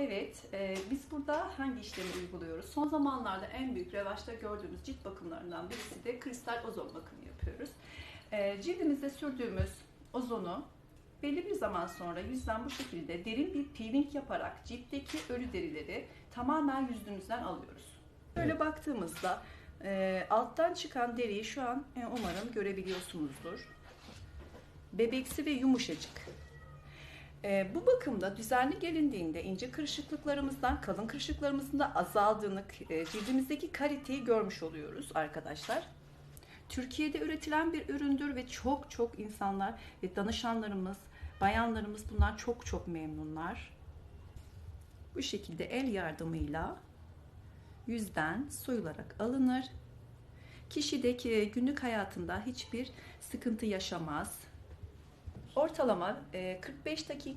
Evet, e, biz burada hangi işlemi uyguluyoruz? Son zamanlarda en büyük revaçta gördüğümüz cilt bakımlarından birisi de kristal ozon bakımı yapıyoruz. E, cildimizde sürdüğümüz ozonu belli bir zaman sonra yüzden bu şekilde derin bir peeling yaparak ciltteki ölü derileri tamamen yüzümüzden alıyoruz. Böyle baktığımızda e, alttan çıkan deriyi şu an e, umarım görebiliyorsunuzdur. Bebeksi ve yumuşacık. E, bu bakımda düzenli gelindiğinde ince kırışıklıklarımızdan kalın kırışıklarımızın da azaldığını, e, cildimizdeki kaliteyi görmüş oluyoruz arkadaşlar. Türkiye'de üretilen bir üründür ve çok çok insanlar ve danışanlarımız, bayanlarımız bunlar çok çok memnunlar. Bu şekilde el yardımıyla yüzden soyularak alınır. Kişideki günlük hayatında hiçbir sıkıntı yaşamaz. Ortalama e, 45 dakika